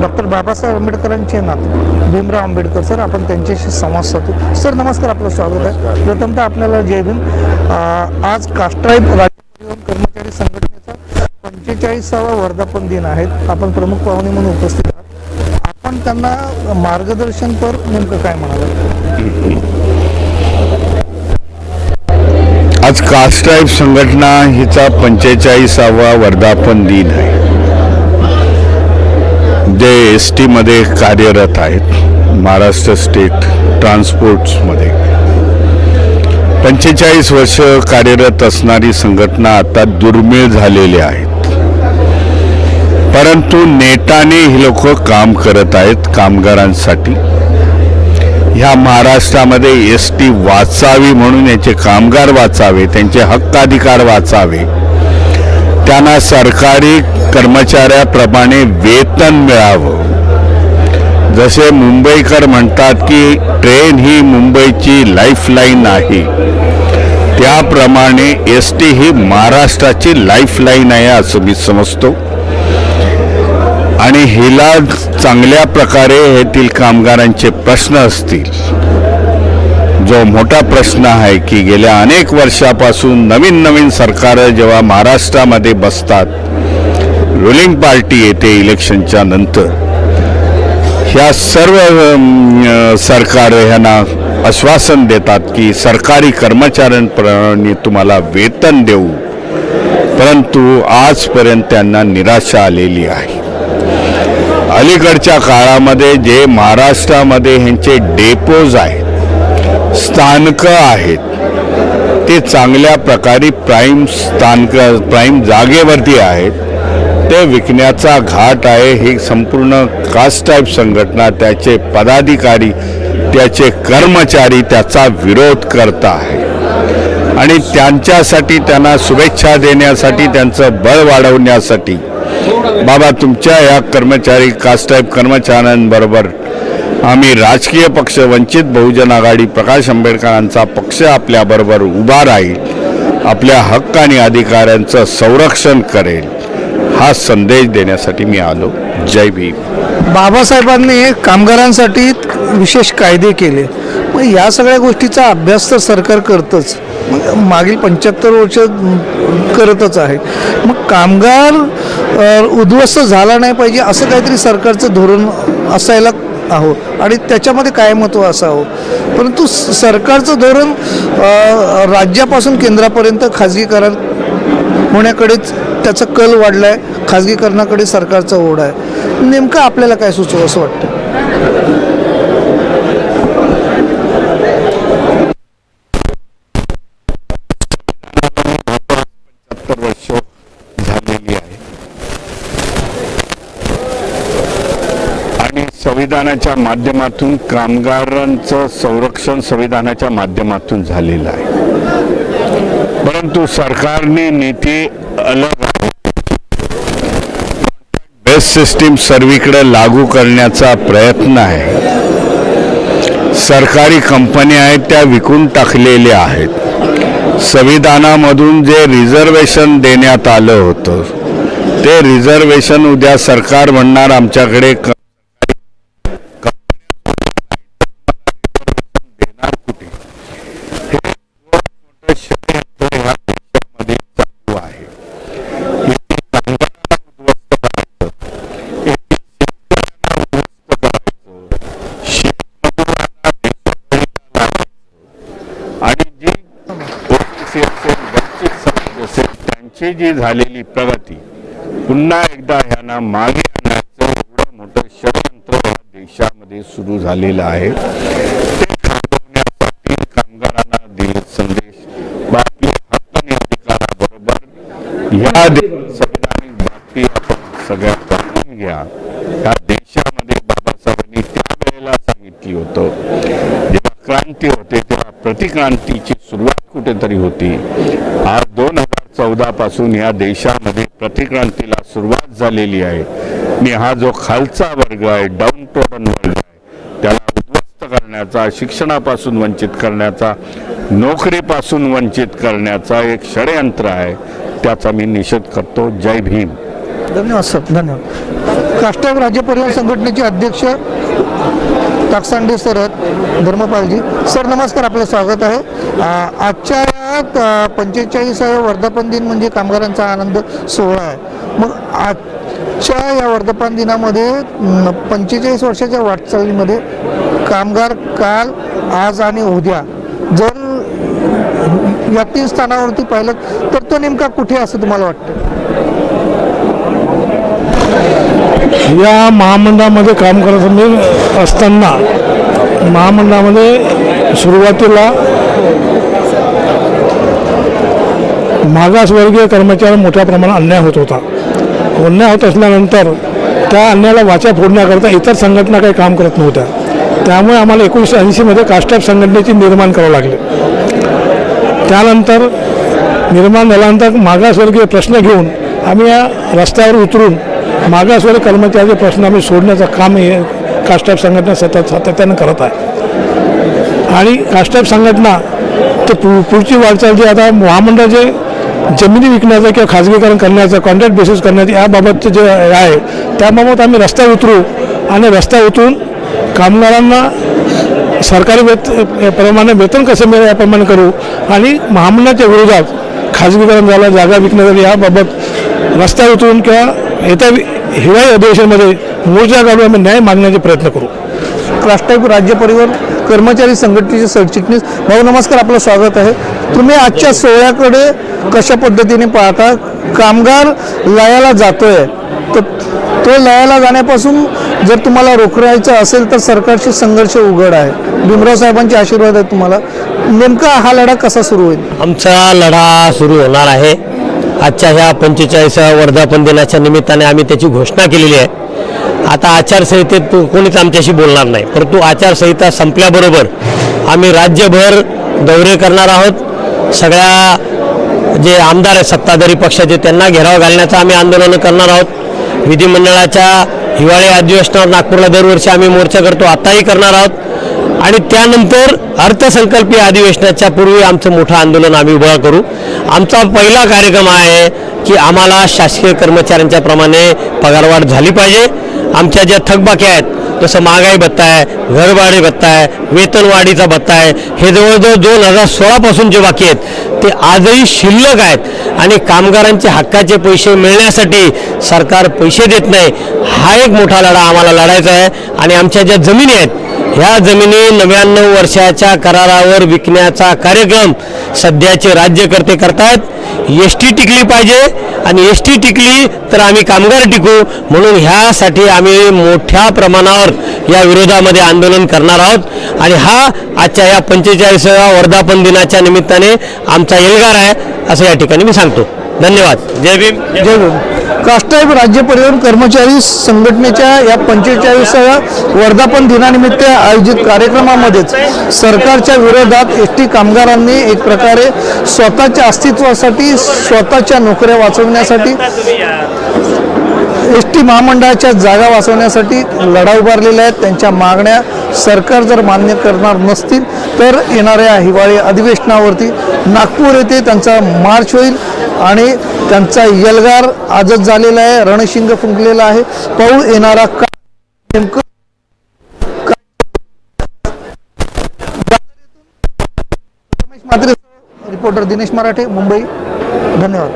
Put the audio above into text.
Doctor Babasaheb आंबेडकरांचे नाते. Bhimrao Ambedkar sir आपण त्यांच्याशी संवाद साधू. सर नमस्कार आपलं स्वागत आहे. प्रथमतः आपल्याला जय भीम. आज कास्ट्राईब राज्य कर्मचारी संघटनेचा पंचेचाळीसावा वर्धापन दिन आहे आपण प्रमुख पाहुणे म्हणून उपस्थित आहात. आपण त्यांना मार्गदर्शनपर नेमकं काय म्हणाल? आज कास्ट्राईब संघटना हिचा पंचेचाळीसावा वर्धापन दिन आहे. जे एस टीमध्ये कार्यरत आहेत महाराष्ट्र स्टेट ट्रान्सपोर्ट्समध्ये पंचेचाळीस वर्ष कार्यरत असणारी संघटना आता दुर्मिळ झालेली आहेत. परंतु नेटाने ही लोक काम करत आहेत कामगारांसाठी. ह्या महाराष्ट्रामध्ये एस टी वाचावी म्हणून याचे कामगार वाचावे त्यांचे हक्काधिकार वाचावे. त्यांना सरकारी कर्मचाऱ्याप्रमाणे वेतन मिळावं. जसे मुंबईकर म्हणतात की ट्रेन ही मुंबईची लाईफलाईन आहे. त्याप्रमाणे एस टी ही महाराष्ट्राची लाईफलाईन आहे असं मी समजतो. आणि हिला चांगल्या प्रकारे येथील कामगारांचे प्रश्न असतील. जो मोठा प्रश्न आहे की गेल्या अनेक वर्षापासून नवीन नवीन सरकार जेव्हा महाराष्ट्रामध्ये बसतात रुलिंग पार्टी येते इलेक्शनच्या नंतर ह्या सर्व सरकार ह्यांना आश्वासन देतात की सरकारी कर्मचाऱ्यांप्रमाणे तुम्हाला वेतन देऊ. परंतु आजपर्यंत त्यांना निराशा आलेली आहे. अलीकडच्या काळामध्ये जे महाराष्ट्रामध्ये ह्यांचे डेपोज आहेत स्थानकं आहेत. ते चांगल्या प्रकारे प्राईम स्थानक प्राईम जागेवरती आहेत. ते विकण्याचा घाट आहे. ही संपूर्ण कास्ट टाईप संघटना त्याचे पदाधिकारी त्याचे कर्मचारी त्याचा विरोध करत आहे आणि त्यांच्यासाठी त्यांना शुभेच्छा देण्यासाठी त्यांचं बळ वाढवण्यासाठी. बाबा तुमच्या या कर्मचारी कास्ट टाईप कर्मचाऱ्यांबरोबर आम्ही राजकीय पक्ष वंचित बहुजन आघाडी प्रकाश आंबेडकरांचा पक्ष आपल्याबरोबर उभा राहील आपल्या हक्क आणि अधिकाऱ्यांचं संरक्षण करेल हा संदेश देण्यासाठी मी आलो. जय भीम. बाबासाहेबांनी कामगारांसाठी विशेष कायदे केले. मग या सगळ्या गोष्टीचा अभ्यास तर सरकार करतच. मागील पंच्याहत्तर वर्ष करतच आहे. मग कामगार उद्ध्वस्त झाला नाही पाहिजे असं काहीतरी सरकारचं धोरण असायला आहोत. आणि त्याच्यामध्ये काय महत्त्व असावं? परंतु स- सरकारचं धोरण राज्यापासून केंद्रापर्यंत खाजगीकरण होण्याकडेच त्याचा कल वाढला आहे खाजगीकरणाकडे सरकारचा ओढ आहे. नेमकं आपल्याला काय सुचवं असं वाटतं सत्तर वर्ष झालेली आहे आणि संविधानाच्या माध्यमातून कामगारांचं संरक्षण संविधानाच्या माध्यमातून झालेलं आहे. परंतु सरकारने नीती अलग बेस्ट सिस्टीम सर्वीकडे लागू करण्याचा प्रयत्न आहे. सरकारी कंपन्या आहेत त्या विकून टाकलेल्या आहेत. संविधानामधून जे रिझर्वेशन देण्यात आलं होतं ते रिझर्वेशन उद्या सरकार म्हणणार आमच्याकडे त्यांची जी झालेली प्रगती पुन्हा एकदा ह्यांना मागे आणण्याचं एवढं मोठं षडयंत्र या देशामध्ये सुरू झालेलं आहे. ते थांबवण्यासाठी कामगारांना दिले संदेश. बाकी आपले अधिकाराबरोबर ह्या संविधानिक बाबती आपण सगळ्या जाणून घ्या. ह्या देशामध्ये बाबासाहेबांनी त्यावेळेला सांगितली होतं जेव्हा क्रांती होते तेव्हा प्रतिक्रांतीची सुरुवात कुठेतरी होती. आज चौदा पासून देशामध्ये प्रतिक्रांतीला सुरुवात झालेली आहे. मी हा जो खालचा वर्ग आहे डाऊन टोडन वर्ग आहे त्याला उद्ध्वस्त करण्याचा शिक्षणापासून वंचित करण्याचा नोकरीपासून वंचित करण्याचा एक षडयंत्र आहे त्याचा मी निषेध करतो. जय भीम. धन्यवाद सर. धन्यवाद. काष्टक राज्य परिवहन संघटनेचे अध्यक्ष टाकसांडे सर धर्मपालजी. सर नमस्कार. आपलं स्वागत आहे. आजच्या हा पंचेचाळीसाव्या वर्धापन दिन म्हणजे कामगारांचा आनंद सोहळा आहे. मग आजच्या या वर्धापन दिनामध्ये पंचेचाळीस वर्षाच्या वाटचालीमध्ये कामगार काल आज आणि उद्या जर या तीन स्थानावरती पाहिलं तर तो नेमका कुठे असं तुम्हाला वाटतं? या महामंडळामध्ये काम करत असताना महामंडळामध्ये सुरुवातीला मागासवर्गीय कर्मचारी मोठ्या प्रमाणात अन्याय होत होता. अन्याय होत असल्यानंतर त्या अन्यायाला वाचा फोडण्याकरता इतर संघटना काही काम करत नव्हत्या. त्यामुळे आम्हाला एकोणीसशे ऐंशीमध्ये कास्टाफ संघटनेची निर्माण करावं लागले. त्यानंतर निर्माण झाल्यानंतर मागासवर्गीय प्रश्न घेऊन आम्ही या रस्त्यावर उतरून मागासवर्गीय कर्मचाऱ्याचे प्रश्न आम्ही सोडण्याचं काम हे कास्टाफ संघटना सतत सातत्यानं करत आहे. आणि कास्टाफ संघटना तर पु पुढची वाटचाल जी आता महामंडळ जे जमिनी विकण्याचं किंवा खाजगीकरण करण्याचं कॉन्ट्रॅक्ट बेसिस करण्याचं याबाबतचं जे आहे त्याबाबत आम्ही रस्त्यावर उतरू आणि रस्त्यावर उतरून कामगारांना सरकारी वेत प्रमाणे वेतन कसं मिळेल याप्रमाणे करू आणि महामंडळाच्या विरोधात खाजगीकरण झालं जागा विकण्यासाठी याबाबत रस्त्यावर उतरून किंवा येत्या हिवाळी अधिवेशनमध्ये मोर्चा काढून आम्ही न्याय मागण्याचे प्रयत्न करू. राष्ट्रीय राज्य परिवहन कर्मचारी संघटनेचे सरचिटणीस. भाऊ नमस्कार आपलं स्वागत आहे. तुम्ही आजच्या सोहळ्याकडे कशा पद्धतीने पाहता? कामगार लयाला जातोय. तर तो लयाला जाण्यापासून जर तुम्हाला रोखरायचं असेल तर सरकारशी संघर्ष उघड आहे. भीमराव साहेबांचे आशीर्वाद आहे तुम्हाला. नेमका हा लढा कसा सुरू होईल? आमचा लढा सुरू होणार आहे. आजच्या ह्या पंचेचाळीसाव्या वर्धापन दिनाच्या निमित्ताने आम्ही त्याची घोषणा केलेली आहे. आता आचारसंहितेत कोणीच आमच्याशी बोलणार नाही. परंतु आचारसंहिता संपल्याबरोबर आम्ही राज्यभर दौरे करणार आहोत. सगळ्या जे आमदार आहेत सत्ताधारी पक्षाचे त्यांना घेराव घालण्याचं आम्ही आंदोलन करणार आहोत. विधिमंडळाच्या हिवाळी अधिवेशनावर नागपूरला दरवर्षी आम्ही मोर्चा करतो आताही करणार आहोत. आणि त्यानंतर अर्थसंकल्पीय अधिवेशनाच्या पूर्वी आमचं मोठं आंदोलन आम्ही उभं करू. आमचा पहिला कार्यक्रम आहे की आम्हाला शासकीय कर्मचाऱ्यांच्याप्रमाणे पगारवाढ झाली पाहिजे. आमच्या ज्या थकबाक्या आहेत जसं महागाई भत्ता आहे घरभाडे भत्ता आहे वेतनवाढीचा भत्ता आहे हे जवळजवळ दोन हजार सोळापासून जे बाकी आहेत ते आजही शिल्लक आहेत. आणि कामगारांचे हक्काचे पैसे मिळण्यासाठी सरकार पैसे देत नाही. हा एक मोठा लढा आम्हाला लढायचा आहे. आणि आमच्या ज्या जमिनी आहेत ह्या जमिनी नव्याण्णव वर्षाच्या करारावर विकण्याचा कार्यक्रम सध्याचे राज्यकर्ते करतायत. एस टी टिकली पाहिजे आणि एस टी टिकली तर आम्ही कामगार टिकू. म्हणून ह्यासाठी आम्ही मोठ्या प्रमाणावर या विरोधामध्ये आंदोलन करणार आहोत. आणि हा आजच्या या पंचेचाळीसाव्या वर्धापन दिनाच्या निमित्ताने आमचा एल्गार आहे असं या ठिकाणी मी सांगतो. धन्यवाद. जय भीम. जय भीम. काष्टाईब राज्य परिवहन कर्मचारी संघटनेच्या या पंचेचाळीसाव्या वर्धापन दिनानिमित्त आयोजित कार्यक्रमामध्येच सरकारच्या विरोधात एस टी कामगारांनी एक प्रकारे स्वतःच्या अस्तित्वासाठी स्वतःच्या नोकऱ्या वाचवण्यासाठी एस टी महामंडळाच्या जागा वाचवण्यासाठी लढा उभारलेल्या आहेत. त्यांच्या मागण्या सरकार जर मान्य करणार नसतील तर येणाऱ्या हिवाळी अधिवेशनावरती नागपूर येथे त्यांचा मार्च होईल आणि त्यांचा यलगार आजच झालेला आहे रणशिंग फुंकलेला आहे. पाऊल येणारा का नेमकं? रिपोर्टर दिनेश मराठे मुंबई. धन्यवाद.